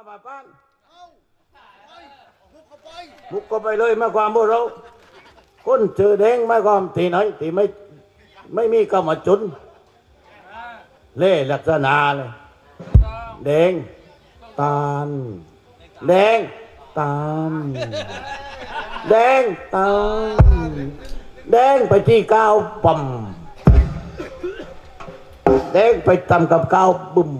มาบาปานบุกเข้าไปกเไปเลยมาความพวกเรา คนเจอแดงมาความที่ไหนที่ไม่ไม่มีกรรมจุนเล่ลักษณะเลยแดงตาลแดงตาลแดงตาลแดงไปที่ก้าวปั๊มแดงไปตำกับก้าวบุ่ม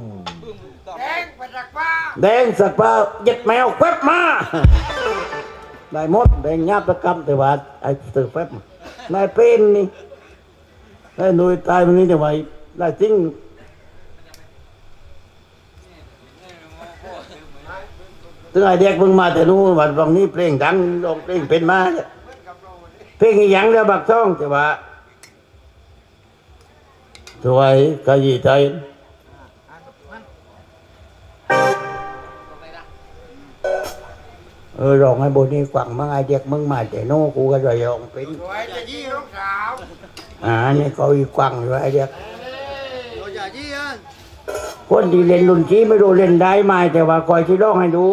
เดงสักเปล่าย็ดแมวแฟบมาได้มดแด้ยับตะกรรมแต่ว่าไอ้สือแฟบนายเป็นนี่ได้หน่วยตายวันนี้จะไหวด้จริงตั้งไอเด็กมึงมาแต่นู้นวันวันนี้เพลงดังลงเพลงเป็นมาเพลงยังแล้วบักช่องแต่ว่าสวยกะยีใจ เออรองให้บนนี้วังมั่งไอเด็กมึงมาแต่โน่กูก็จะยองเป็นสวยจะยี่ลูกสาวอ่านี่เขาอีกวังอยู่ไอเด็กคนที่เล่นรุ่นที่ไม่รู้เล่นได้ไหมแต่ว่าคอยที่ร้องให้ดู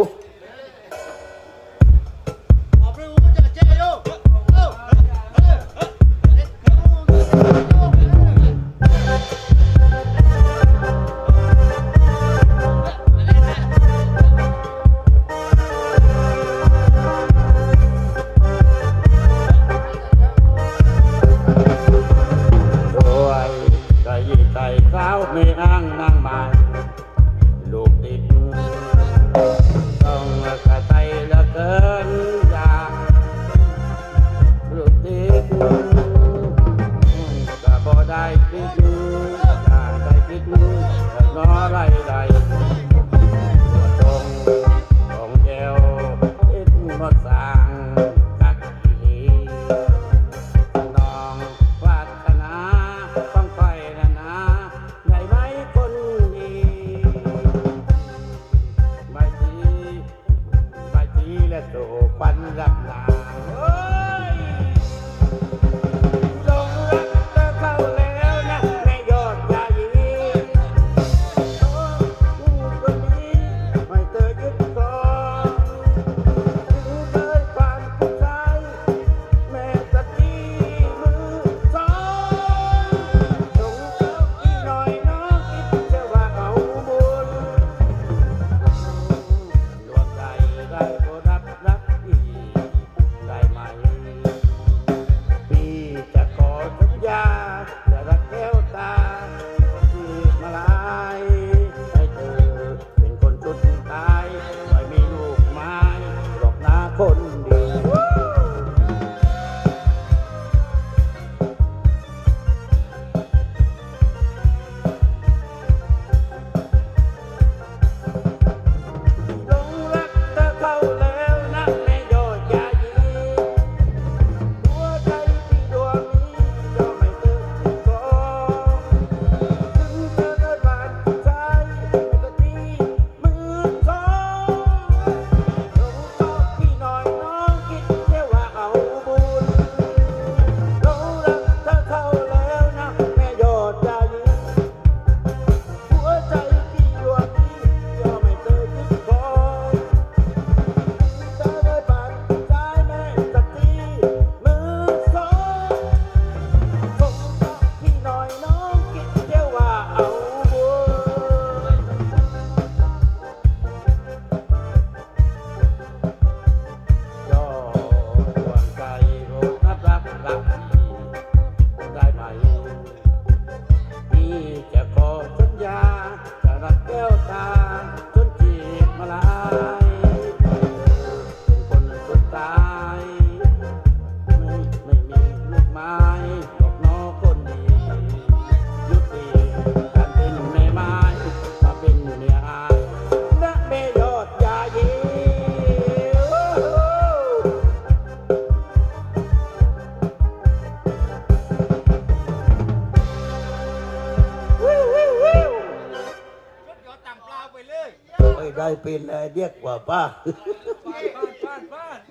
ได้เป็นอะไรเดียกว่าป้า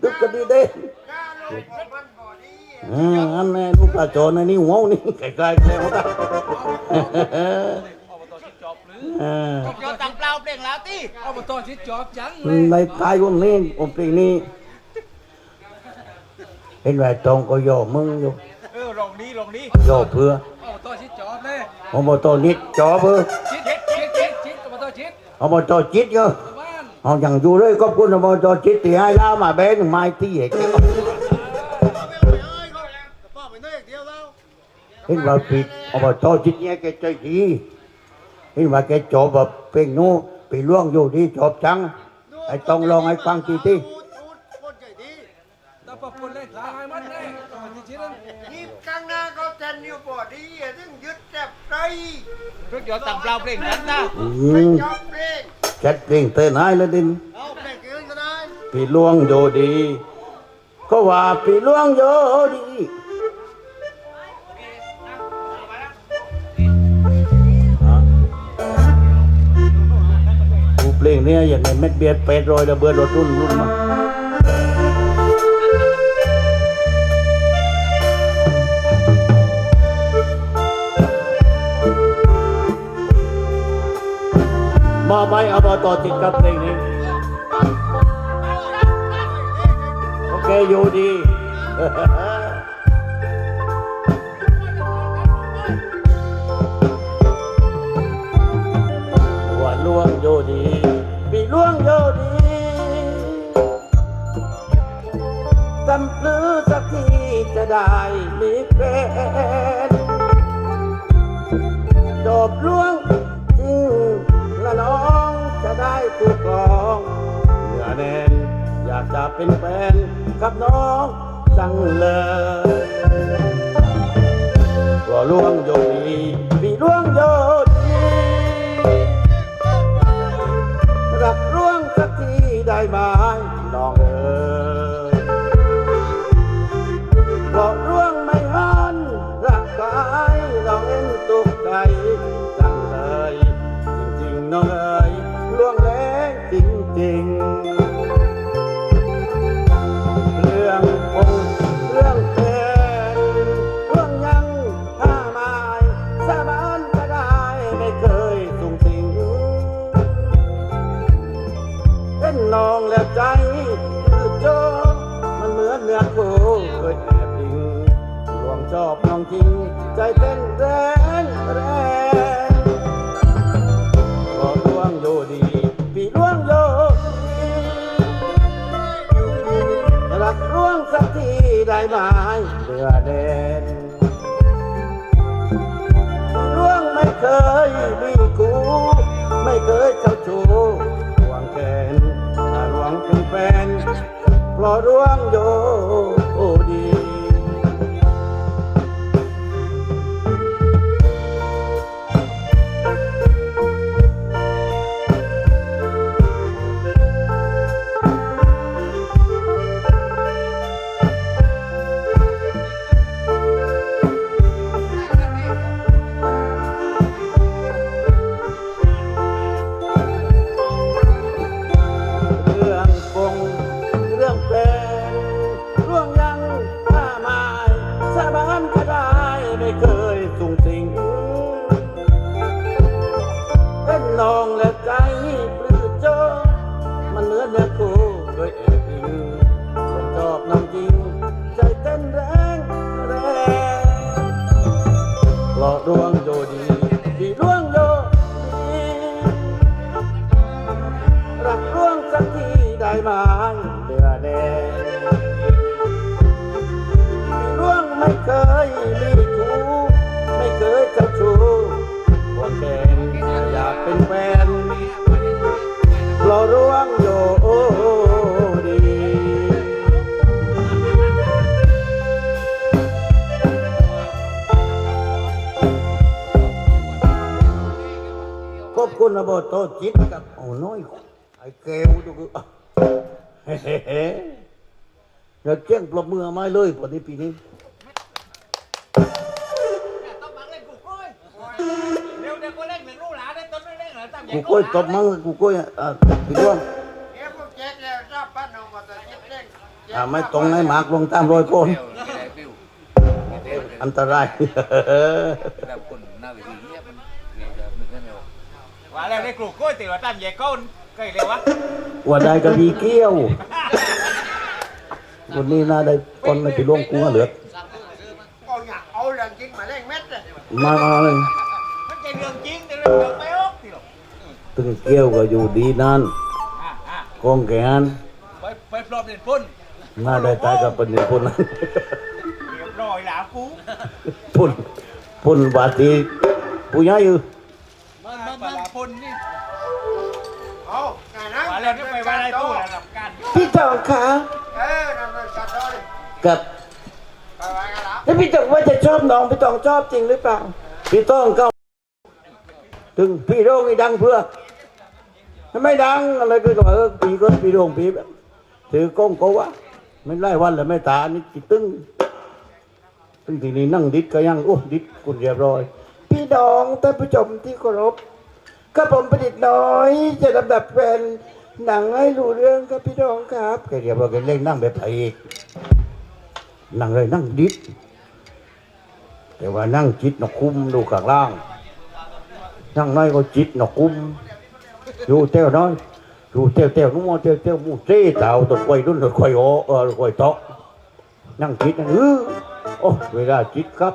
ดึกกัดีเด้อันนี้ลูกตาจอนอันี่หัวนี่ไกลๆแล้วนะยอ่ดตังเปล่าเปล่งแล้วที่อาบตอชิดจอบยังในกายวันนี้ผมปีนี้เห็นไหมตรงก็ย่อมึงอยู่เออลองนี้ลองนี้ย่อเพื่ออาบตอชิดจอบเลยอมบตอนิดจอบเพื่อ อบอกตัวจิตเยอะบ้านเอาอย่างอยู่เลยก็คุณอบอกตัวจิตตีให้ล่ามาแบนไม้ที่เหตุเอาไปเอาไปเอ้ยเห็นว่าผิดอบอกตัวจิตเนี่ยแกใจดีเห็นว่าแกจบแบบเพลงนู้ไปล่วงอยู่ที่จบจังไอ้ต้องลองให้ฟังทีที่ปนเลยตายมันเลยเอามาชิดนั่นยิบกลางนาก็แทนอยู่บ่ดีอะซึ่งยึดแจ็บ ใจชุดยอต่างเปล่าเพลงนั้นนะอืไม่มชอบเพลงจัดเพลงเต้นให้แล้วดินเอาเพลงอื่นก็ได้ปีล่วงโยดี ก็ว่าปีล่วงโยดี กูเพลงเนี้ยอย่างในเม็ดเบียดเป็ดรอยระเบิดรถรุ่นรุ่นมา ไปเอามาต่อติดกับเพลงนี้ โอเคอยู่ดีว่าล่วงโยดีปีล่วงโยดีจำพลือสักทีจะได้มีแฟนจบล่วง จะได้ถูกกลองเหนือแน่นอยากจะเป็นแฟนกับน้องจังเลยว่าล่วงโยดีปีล่วงโยดีรักร่วงสักทีได้ไหมา เพราะร่วงโย คุณนบอโตจิตกับโอ้น้อยไอ้เกลดูคือเฮ้เฮ้เฮ้เดี๋ยวเจ้งปรบมือไมาเลยปีนี้ต้องมาเล่นกูกล้วยเร็วเดี๋ยวก็เล่นเหมือนลูกหลานได้ต้นไม่เล่นเหรอตั้งกูกล้วยตบมังกูกล้วยอะพี่ด้วงเอ้พวกแจ็คแล้วชอบปั้นออกมาไม่ตรงให้หมากลงตามรอยคนอันตราย แบบคนหน้าเวทีเนี่ยมันเนี่ยแบบนึกไม่ออกว่าแล้วแล้วในกลุ่มก้อยติดว่าตั้มใหญ่ก้นก็เลยวะว่าได้ก็ดีเกี้ยววันนี้น่าได้คนไม่ไปร่วมกูเหลือก็อยากเอาเรื่องจริงมาเล่นเม็ดเลยมามาเลยมันใจเรื่องจริงแต่เรื่องไม่ออกทีหรอกตึงเกี้ยวก็อยู่ดีนั่นอะอะกองแกนไปไปปลอบเด่นพ่นน่าได้ตายกับเป็นหนึ่งคนนั้นเรียบร้อยแล้วกูพุ่นพุ่นบาดทีผู้ใหญ่อยู่มันมัน ปลาพ่นนี่เอาไงนะว่าแล้วนี่ไปว่าอะไรตู้ระดับการพี่ตองคะเออนำเงินจัดเลยกับไปไว้กันแล้วแล้วพี่ตองว่าจะชอบน้องพี่ตองชอบจริงหรือเปล่าพี่ต้องก็ถึงพี่โรงนี่ดังเพื่อถ้าไม่ดังอะไรก็ว่าเออปีก็ปีโรงปีแบบถือกล้องก็ว่าไม่ไล่วันแล้วไม่ตานี่จิตึ้งตึ้งทีนี้นั่งดิดก็ยังโอ้ดิดกุนเรียบร้อย พี่น้องท่านผู้ชมที่เคารพ ข้าผมประดิษฐ์น้อย จะลำดับเป็นหนังให้รู้เรื่องครับพี่น้องครับแกเรียวบร้อยแกเล่นนั่งแบบพระเอกนั่งเลยนั่งดิดแต่ว่านั่งจิตนกคุ้มดูข้างล่าง นั่งน้อยก็จิตนกคุ้มอยู่เต้วน้อยอยู่เต้วเต้วนู้นเต้วเต้วมูเต้เต่าตัวควายรุ่นตัวควายโอเออควายโตะนั่งจิตนั่นเออโอ้เวลาจิตครับ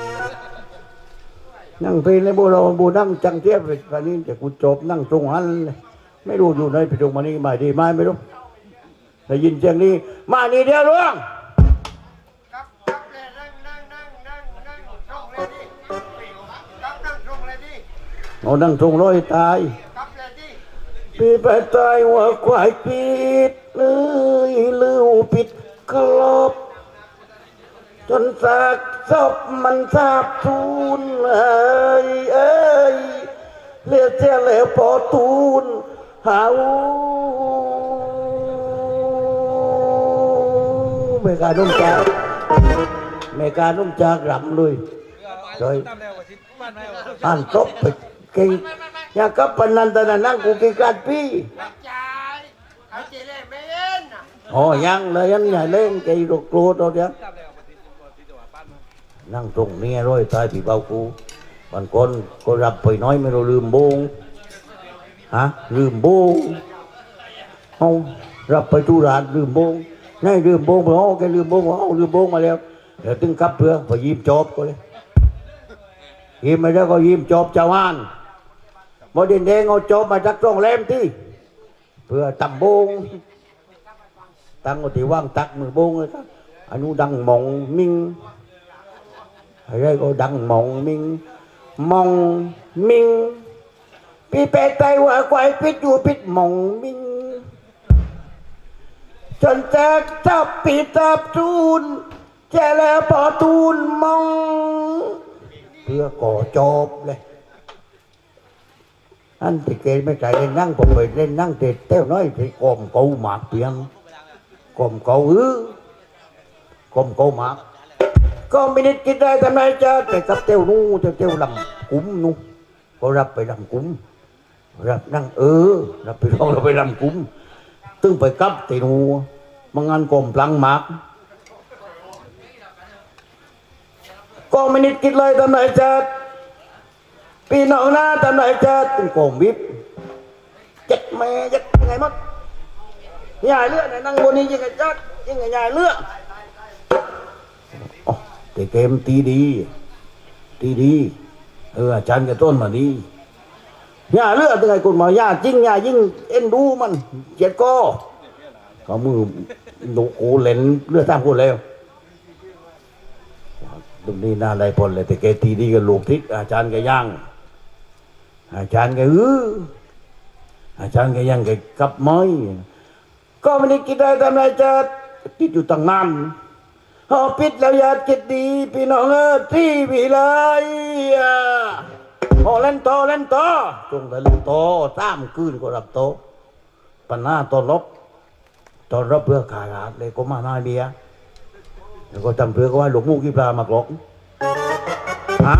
นั่งฟินันว่ารู้อีนี่แกกูจบไปกับกับจนใกล้ติ่มจูนนั่งเพลในโบราณโบนั่งจังเทียบไปนนี้แต่กูจบนั่งตรงหันไม่รู้อยู่ไหนไปตรงมานี่มาดีไหมไม่รู้ได้ยินเสียงนี้ มานี่เดียวล่วงกับกับเลยนั่งนั่งนั่งนั่งนั่งตรงเลอานั่งตรงร้อยตายปีไปตายหัวควายปิดเลยลือปิดกลบจนสาก ศพมันสาบสูญเอ้ยเอ้ยเลียเสียแล้วพอตูนหาวเมกานุ่มจากเมกานุ่มจากรำเลยเฮ้ยตามแล้วว่าทิศบ้านไหนวะอ่านตบไปเก่งอยากกับปนันตนานั่งกูกินกันพี่กระจายเอาจีเล่ไม่เอ็นน่ะอ๋อยังเลยยังใหญ่เล่นใจรกโกรธเราเดียว นั่งตรงนี้ร้อยตายผีเบากูบางคนก็รับไปน้อยไม่รู้ลืมโบงฮะลืมโบงเอารับไปทุรานลืมโบงนี่ลืมโบงไปเอาแกลืมโบงเอาลืมโบงมาแล้วเดี๋ยวตึงกับเพื่อพอยิ้มจบก็เลยยิ้มมาแล้วก็ยิ้มจบเจ้าอ้านบอดินแดงเอาจบมาจากตรงเล่มที่เพื่อตำโบงตั้งก็ที่ว่างตักมือโบงเลยครับอนุดังมองมิง rồi cô đặng mộng minh mong minh pi pe tay qua quay pít vua pít mộng minh chân ta tập pi tập tun cha là bỏ tun mong chưa có chộp này anh thì kể mấy chạy lên năng còn phải lên năng thì theo nói thì còm câu mạc tiền còm câu ư còm câu mạc ก็ ไม่ได้คิดได้ทำไมจะไปกับเต้วนู่เต้วเต้วลำกุ้มนู่ก็รับไปลำกุ้มรับนั่งเออรับไปร้องเราไปลำกุ้มตึงไปกับเต้นูมางานกลมพลังมากก็ไม่ได้คิดเลยทำไมจะพี่น้องหน้าทำไมจะตึงโกมวิบเจ็ดแม่ยัดยังไงมัดยายเลือดนั่งบนนี้ยังไงจัดยังไงยายเลือด แต่เกมตีดี ตีดีเอออาจารย์กับต้นมาดีย่าเลือดยังไงคนมาย่าจริงย่ายิ่งเอ็นดูมันเจ็ดก็ก็มือหนูโอเล่นเลือดตามคนแล้วตรงนี้น่าไรพลเลยแต่แกตีดีกับลูกทิศอาจารย์ก็ย่าง อาจารย์ก็เอออาจารย์ก็ย่างก็กลับไม้ก็ไม่ได้คิดได้ทำไรจะติดอยู่ตั้งนาน พอปิดแล้วยากจิตดีพี่น้องเออที่วิไลอะพอเล่นโตเล่นโตจงแต่เล่นโตอสามคืนก็รับโตปัญหาตอนลบตอนรบเพื่อขายอาดเลยก็มาหน้าเบียแล้วก็จำเพื่อก็ว่าหลวงมูกีปลามากรอกฮะ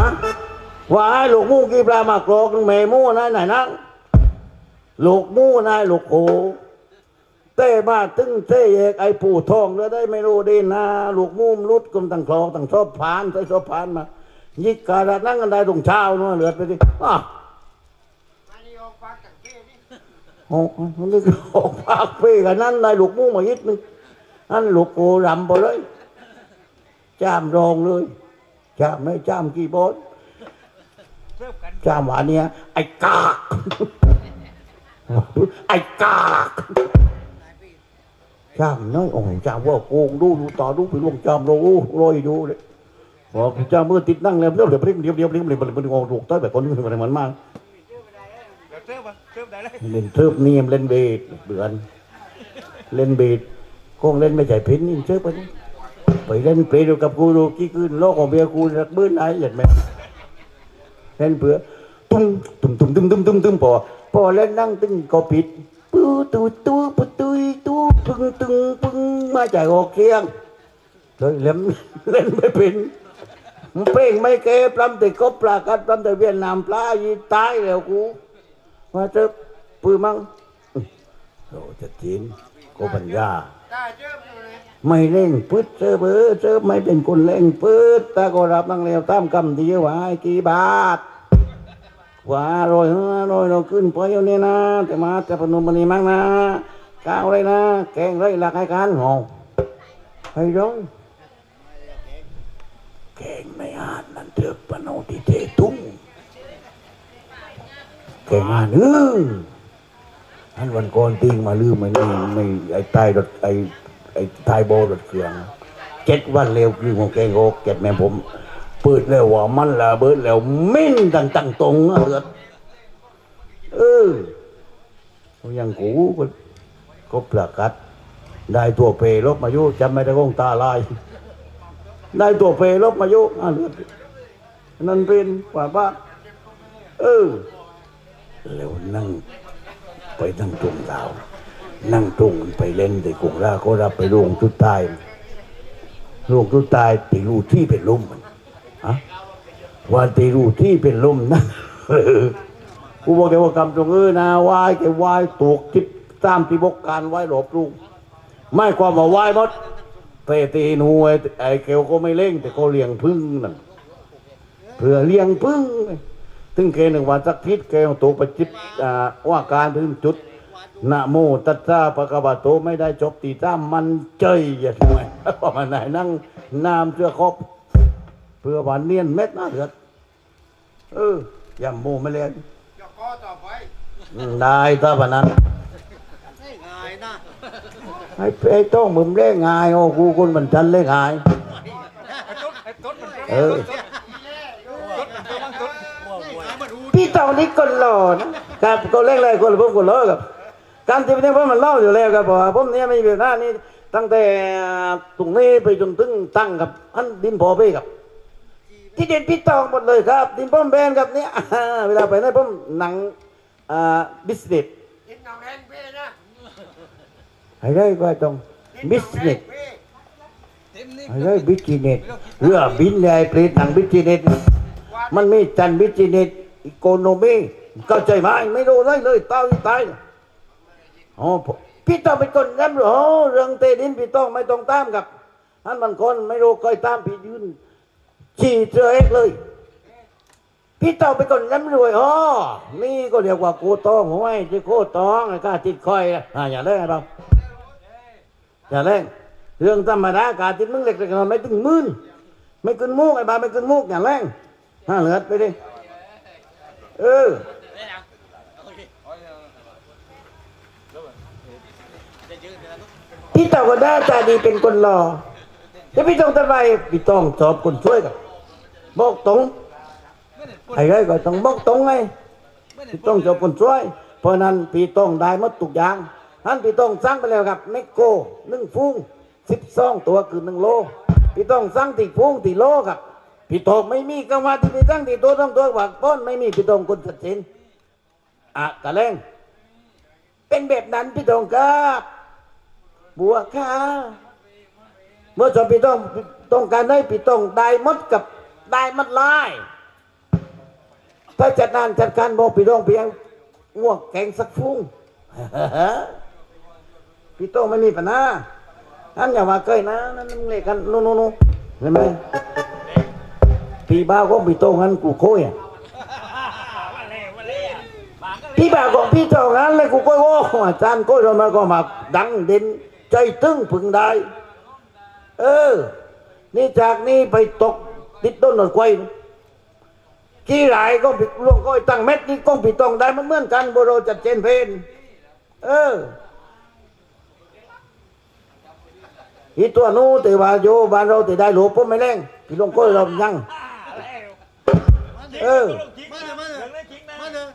ว่าให้หลวงมูกีปลามากรอกเมมู่นะไหนนั่งหลวงมูนายหลวงโอ เต้มาตึงเต้เอกไอ้ปู่ทองแล้วได้ไม่รู้ดีนะหลวงมูมรุดกมตั้งคลองตั้งชอบผ่านใส่ชอบผ่านมายิกกาดนั่งกันได้ตรงเช้าเนาะเหลือไปดิอ้าวมานี่ออกปากจากเก้นี่โอ้มันนึกออกปากเป้กันนั่นได้ลูกมูมายิดนึงนั่นลูกโกรำไปเลยจามรองเลยจามไม่จามกี่บอสเพิ่มกันจามหวานเนี่ยไอ้กากไอ้กาก จามน้อยโอ้จาว่าโกงดูดูต่อดูไปลวงจามโรรอยดูเลยบอกจามมือติดนั่งเลยเดี๋ยวเดี๋ยวเดี๋ยวเดี๋ยวเดี๋ยวเดี๋ยวเดี๋ยวเดี๋ยวเดี๋ยวถูกต้อยแบบคนนี้มันมันมากเดี๋ยวเพิ่มาเพิ่มได้เลยเล่นเทิบเนียมเล่นเบสเดือนเล่นเบสคงเล่นไม่ใช่พินนี่เชิบไปนี่ไปเล่นเปรย์กับกูดูกี่คืนโลกของเบียกูรักบื้นไหนเห็นไหมเล่นเผื่อตุ้มตุ้มตุ้มตุ้มตุ้มตุ้มตุ้มพอพอเล่นนั่งตึ้งก็ปิด ปูตูตูปูตุยตูปึงตึงปึงมาจากออกเคียงเลยเล่นเล่นไม่เป็นมันเพลงไม่เก็บลำแต่กบปลากัดลำแต่เวียดนามปลายีตายแล้วกูมาเจอปืนมั้งโอ้จะจีนก็ปัญญาไม่เล่งพืดเจอเบอเจอไม่เป็นคนเร่งพืดตาก็รับนั่งแล้วตามคำที่ว่าให้กี่บาท ว่าร้อยห้าร้อยเราขึ้นไปเอาเนี่นะ แต่มาจะพนมมันนี่มั้งนะก้าวเลยนะ แกงเลยหลักให้การหองให้ร้อยแกงไม่อ่านนั่นเถือกปนเอาที่เทตุ้งแกงอานเอออันวันก่อนติ้งมาลืมมันนี่ไม่ไอ้ใต้รถไอ้ไอ้ท้ายโบรถเครื่องเจ็ดวันเร็วคือของแกงโอกเจ็ดแม่ผม เปิดแล้วว่ามันละเบิดแล้วมินตั้งตั้งตรงอะเลือดเออเขายังกูก็ก็ประกัดได้ตัวเพลบมายุจำไม่ได้กงตาลาย ได้ตัวเพลบมายุอะเลือดนั่นเป็นกว่าบ้านเออแล้วนั่งไปนั่งตรงดาว นั่งตรงไปเล่นแต่กงราก็รับไปลงทุดตายลงทุดตายตีรูที่เป็นลมมัน ว่าตีรูที่เป็นลมนะกูบอกแกว่ากำตรงเออนะวายแกวายตกจิบตามที่บกการไหว้หลบลูกไม่ความว่าวายหมดเตะตีนหวยไอ้เกลก็ไม่เล่ง แต่ก็เลี้ยงพึ่งนั่นเพื่อเลี้ยงพึ่งถึงเกหนึ่งวันสักทิศเกเอาตัวประจิตอ่าว่าการถึงจุดนะโมตัสสะปะกะวะโตไม่ได้จบตีจ้ามันเจยอย่าทำไมเพระมันไหนนั่งน้ำเสื้อครบ เพื่อหวานเนียนเม็ดหน้าเดือดเออย่ำโมไม่เล่นจะข้อต่อไปอืมได้ถ้าปะนั้นง่ายนะไอ้ไอ้ต้องมึงเล่งายโอ้กูคนมันทันเล่งายไอ้ตุ๊ดไอ้ตุ๊ดมันเออตุ๊ดมันตัวมันตุ๊ดพี่ตองนี่คนหล่อนะครับก็เล่นเลยคนผมคนหล่อครับการที่เนี่ยผมมันเล่าอยู่แล้วครับบอกว่าผมเนี่ยไม่มีหน้านี่ตั้งแต่ตรงนี้ไปจนถึงตั้งกับอันดินพอไปครับ ที่เด่นพี่ตองหมดเลยครับ ดินป้อมแบนครับเนี่ยเวลาไปไหนผมหนังอ่าบิสเนสกินน้ำแดงเป้นะให้ได้ก็ต้องกินบิสน้ำเนแดสงเป้เต็มนี่ให้ได้บิสเนสเรือบินใหญ่เปรตหนังบิสเนสมันมีจันบิจิเนตอีโคโนมีเข้าใจไหมไม่รู้เลยเลยตายตายอ๋อพี่ต้องเป็นคนรับรู้เรื่องเตดินพี่ต้องไม่ต้องตามกับอันมันคนไม่รู้เคยตามพี่ยืน ฉี่เจอเอกเลย พี่ต้องเป็นคนร่ำรวยอ๋อนี่ก็เรียกว่าโกตองหัวไอ้ที่โกตองไอ้ข้าติดคอยอะอ่าย่าเล่นไอ้บ้าอย่าเล่นเรื่องธรรมดาการติดมึงเล็กๆน้อยๆไม่ถึงหมื่นไม่ขึ้นมุกไอ้บ้าไม่ขึ้นมุกอย่าเล่นห้าเหลือไปดิเออพี่เต่าก็ได้ตาดีเป็นคนหล่อแล้วพี่ต้องทำไมพี่ต้องสอบคนช่วยกับ บอกตรงไอ้ไรก็ต้องบอกตรงไงพี่ต้องสอคนช่วย เพราะนั้นพี่ต้องได้หมดทุกอย่างท่านพี่ต้องสร้างไปแล้วครับเมกโกหนึ่งฟุ้งสิบสองตัวคือหนึ่งโลพี่ต้องสร้างติฟุ้งติโลครับพี่ต้องไม่มีกว่าที่พี่ตั้งติตัวต้องตัวหวักป้อนไม่มีพี่ต้องคนชัดเจนอะกะเล่งเป็นแบบนั้นพี่ตองครับบัวค่ะเมื่อสอนพี่ต้องต้องการให้พี่ต้องได้มดกับ ได้หมัดลายถ้าจัดงานจัดการบอกพี่ต้องเพียงง่วงแกงสักฟุ้งพี่ต้องไม่มีปัญหาอันอย่ามาเกยนะนั่นมึงเล่นกันนู่นนู่นนู่นเห็นไหมพี่บ้าของพี่ต้องงั้นกูโค้ยอะวันเล่วันเล่บางก็เลยพี่บ่าวของพี่เท่านั้นเลยกูก็โอ้อาจารย์ก็เรามาก็มาดังเด่นใจตึ้งพึงได้ เออ นี่จากนี้ไปตก ติดต้นหนวดควายกี่หลายก็ผิดลวงก้อยตั้งเม็ดนี่ก็ผิดต้องได้มันเหมือนกันโบโรจัดเจนเพนเอออีตัวนู้ต่ว่าโยบ้านเราต่ได้หลวปุ๊บไม่แรงพี่ลวงก้อเรายังเออมาเถอะมาเถอะจริงนะมาเถอะ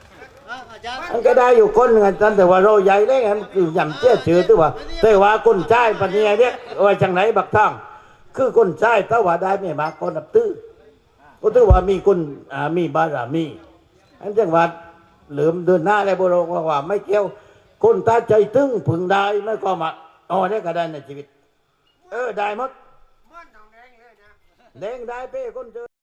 อะอาจารย์มันก็ได้อยู่คนนึงาจารย์แต่ว่าเราใหญ่ได้ไงมันคือยำเจ้าเจือตัวแต่ว่าคนใช้ปัญญาเนี่ยว่าจังไหนบักท่อง คือคนใช้ถ้าว่าได้ไม่มาคนนับตื้อก็ถือว่ามีคนอ่ามีบารมีอันจังหวัดเหลือมเดินหน้าได้บรว่าว่าไม่เกี่ยว คนตาใจตึงพึงได้ไม่ก็มาอ๋อเนี่ยก็ได้ในชีวิต เออได้หมดเหมื่อนทองแดงเลยนะแดงได้เป้คนเจอ